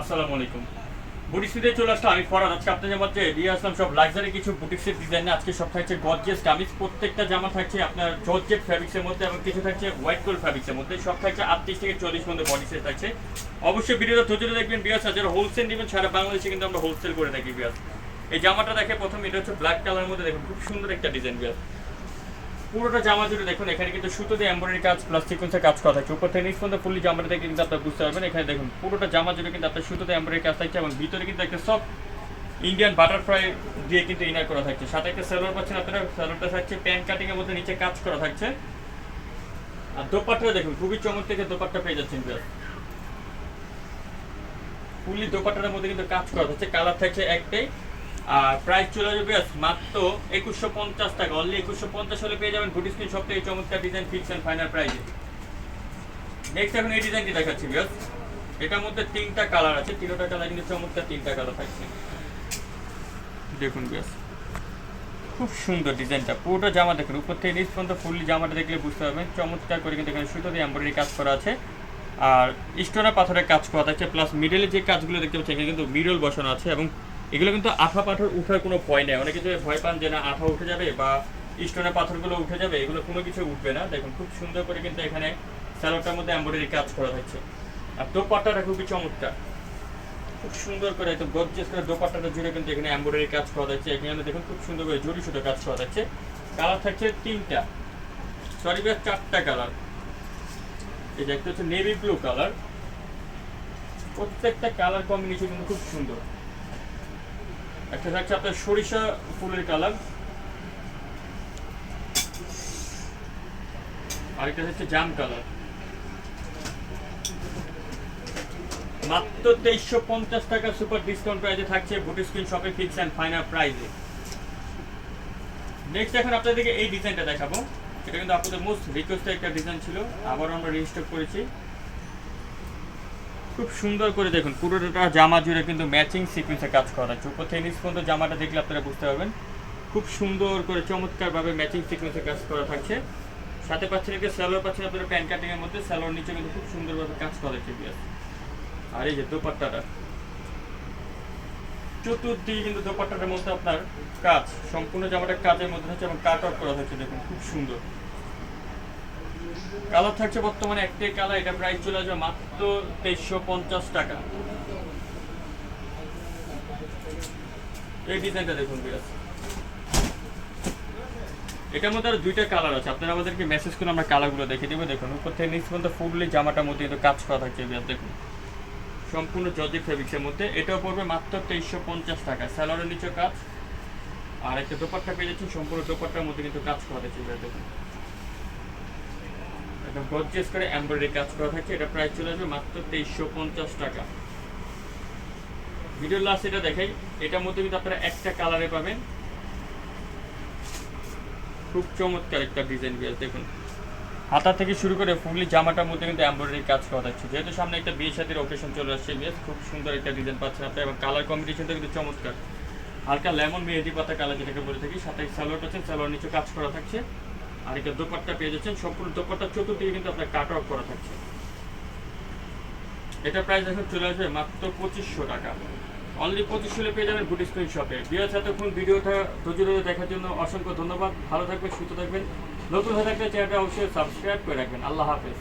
আসসালামু আলাইকুম। চলে আসলাম আমি ফরাদ। আজকে আসলাম সব লাক্সারি কিছু বুটিক্সের ডিজাইন আজকে সব থাকছে প্রত্যেকটা জামা থাকছে আপনার জর্জেট ফ্যাব্রিক্সের মধ্যে এবং কিছু থাকছে হোয়াইট গোল্ড ফ্যাব্রিক্সের মধ্যে। সব থাকছে আটত্রিশ থেকে চল্লিশ মধ্যে বডি থাকছে। অবশ্যই ভিডিওটা ধৈর্য দেখবেন বিয়াস যারা হোলসেল নেবেন, সারা বাংলাদেশে কিন্তু আমরা হোলসেল করে থাকি বিয়াস এই জামাটা দেখে প্রথম এটা হচ্ছে ব্ল্যাক কালারের মধ্যে। দেখুন, খুব সুন্দর একটা ডিজাইন বিয়াস পুরোটা জামা জুড়ে দেখুন, এখানে কিন্তু সুতো দিয়ে এমব্রয়ডারি কাজ প্লাস সিকোয়েন্সের কাজ করা থাকছে। উপর থেকে নিচ পর্যন্ত ফুললি জামাটা দেখে কিন্তু আপনারা বুঝতে পারবেন। এখানে দেখুন, পুরোটা জামা জুড়ে কিন্তু আপনার সুতোতে এমব্রয়ডারি কাজ থাকছে এবং ভিতরে কিন্তু একটা সব ইন্ডিয়ান বাটারফ্লাই দিয়ে কিন্তু ইনার করা থাকছে। সাথে একটা সেলোয়ার পাচ্ছেন আপনারা সেলোয়ারটা থাকছে প্যান কাটিং এর মধ্যে নিচে কাজ করা থাকছে। আর দোপাট্টা দেখুন, খুবই চমক থেকে দোপাট্টা পেয়ে যাচ্ছেন বিয়ার ফুললি দোপাট্টার মধ্যে কিন্তু কাজ করা থাকছে কালার থাকছে একটাই। আর প্রাইস চলে যাবে মাত্র একুশশো পঞ্চাশ টাকা। অনলি একুশশো পঞ্চাশ হলে পেয়ে যাবেন গুটি স্ক্রিন সব থেকে চমৎকার ডিজাইন ফিক্স অ্যান্ড ফাইনাল প্রাইজে নেক্সট এখন এই ডিজাইনটি দেখাচ্ছি বিয়াস এটার মধ্যে তিনটা কালার আছে, তিনটা কালার কিন্তু চমৎকার তিনটা কালার থাকছে। দেখুন বিয়াস খুব সুন্দর ডিজাইনটা পুরোটা জামা দেখুন, উপর থেকে নিচ পর্যন্ত ফুললি জামাটা দেখলে বুঝতে পারবেন। চমৎকার করে কিন্তু এখানে সুতো দিয়ে এমব্রয়ডারি কাজ করা আছে। আর স্টোনা পাথরের কাজ করা থাকছে প্লাস মিডলে যে কাজগুলো দেখতে পাচ্ছেন এখানে কিন্তু মিডল বসানো আছে এবং এগুলো কিন্তু আঠা পাথর উঠার কোনো ভয় নেই। অনেকে যে ভয় পান যে না, আঠা উঠে যাবে বা স্টোনের পাথরগুলো উঠে যাবে, এগুলো কোনো কিছু উঠবে না। দেখুন, খুব সুন্দর করে কিন্তু এখানে স্যালোটার মধ্যে এমব্রয়ডারি কাজ করা হচ্ছে আর দোপাট্টাটা খুবই চমৎকার। খুব সুন্দর করে একদম গর্জিয়াস করে দোপাট্টাটা জুড়ে কিন্তু এখানে এমব্রয়ডারি কাজ করা যাচ্ছে এখানে দেখুন, খুব সুন্দর করে জড়ি সুতো কাজ করা যাচ্ছে কালার থাকছে তিনটা। সরি ভাই, চারটা কালার এই একটা হচ্ছে নেভি ব্লু কালার প্রত্যেকটা কালার কম্বিনেশন কিন্তু খুব সুন্দর। একটা থাকছে আপনার সরিষা ফুলের কালার। আরেকটা হচ্ছে জাম কালার। মাত্র তেইশশো পঞ্চাশ টাকা সুপার ডিসকাউন্ট প্রাইজে থাকছে বুটি স্ক্রিন শপে ফিক্স অ্যান্ড ফাইনাল প্রাইজে নেক্সট এখন আপনাদেরকে এই ডিজাইনটা দেখাবো। এটা কিন্তু আপনাদের মোস্ট রিকোয়েস্টেড একটা ডিজাইন ছিল। আবারও আমরা রেজিস্টার করেছি। খুব সুন্দর করে দেখুন, পুরোটা জামা জুড়ে কিন্তু ম্যাচিং সিকুয়েন্সে কাজ করা আছে উপর থেকে নিচ পর্যন্ত জামাটা দেখলে আপনারা বুঝতে পারবেন। খুব সুন্দর করে চমৎকারভাবে ম্যাচিং সিকুয়েন্সে কাজ করা থাকছে। সাথে পাচ্ছেন একটা স্যালোয়ার পাচ্ছেন আপনারা প্যান্ট কাটিং এর মধ্যে। স্যালোয়ার নিচে কিন্তু খুব সুন্দরভাবে কাজ করা আছে আর এই যে দোপাট্টাটা। চতুর্দিকে কিন্তু দোপাট্টাটার মধ্যে আপনার কাজ, সম্পূর্ণ জামাটা কাজের মধ্যে হচ্ছে এবং কাট আউট করা থাকছে দেখুন, খুব সুন্দর। কালার থাকছে বর্তমানে একটাই কালার এটা প্রাইস চলে আসবে মাত্র তেইশশো পঞ্চাশ টাকা। এই ডিজাইনটা দেখুন এটার মধ্যে আর দুইটা কালার আছে। আপনারা আমাদেরকে মেসেজ করে আমরা কালারগুলো দেখে দেবো। দেখুন, উপর থেকে নিচ পর্যন্ত ফুললি জামাটার মধ্যে কিন্তু কাজ করা থাকছে বিরাজ দেখুন। সম্পূর্ণ জর্জি ফেব্রিক্সের মধ্যে। এটাও পড়বে মাত্র তেইশশো পঞ্চাশ টাকা। স্যালোয়ারের নিচে কাজ। আর একটা দোপাট্টা পেয়ে যাচ্ছেন, সম্পূর্ণ দোপাট্টার মধ্যে কিন্তু কাজ করা থাকছে বিরাজ দেখুন। একদম গর্জিয়াস করে এমব্রয়ডারি কাজ করা থাকছে, এটা প্রাইস চলে আসবে মাত্র তেইশশো পঞ্চাশ টাকা। ভিডিও লাস্ট এটা দেখাই, এটার মধ্যে কিন্তু আপনারা একটা কালারে পাবেন। খুব চমৎকার একটা ডিজাইন বিয়াস, দেখুন। হাতা থেকে শুরু করে ফুললি জামাটার মধ্যে কিন্তু এমব্রয়ডারি কাজ করা থাকছে। যেহেতু সামনে একটা বিয়ে সাথে অকেশন চলে আসছে বিয়াস, খুব সুন্দর একটা ডিজাইন পাচ্ছেন আপনি এবং কালার কম্বিনেশনটা কিন্তু চমৎকার। হালকা লেমন মেহেদি পাতা কালার যেটাকে বলে থাকি, সাথে স্যালোয়ার আছে স্যালোয়ার নিচে কাজ করা থাকছে। আর এটা দোপাট্টা পেয়ে যাচ্ছেন। সম্পূর্ণ দোপাট্টা চতুর্দিকে কিন্তু আপনার কাট অফ করা থাকছে। এটা প্রাইস এখন চলে আসবে মাত্র পঁচিশশো টাকা। অনলি পঁচিশশো পেয়ে যাবেন বুটি স্ক্রিন শপে বিয়ার এতক্ষণ ভিডিওটা ধৈর্য ধরে দেখার জন্য অসংখ্য ধন্যবাদ। ভালো থাকবেন, সুস্থ থাকবেন। নতুন হয়ে থাকলে চ্যানেলটা অবশ্যই সাবস্ক্রাইব করে রাখবেন। আল্লাহ হাফেজ।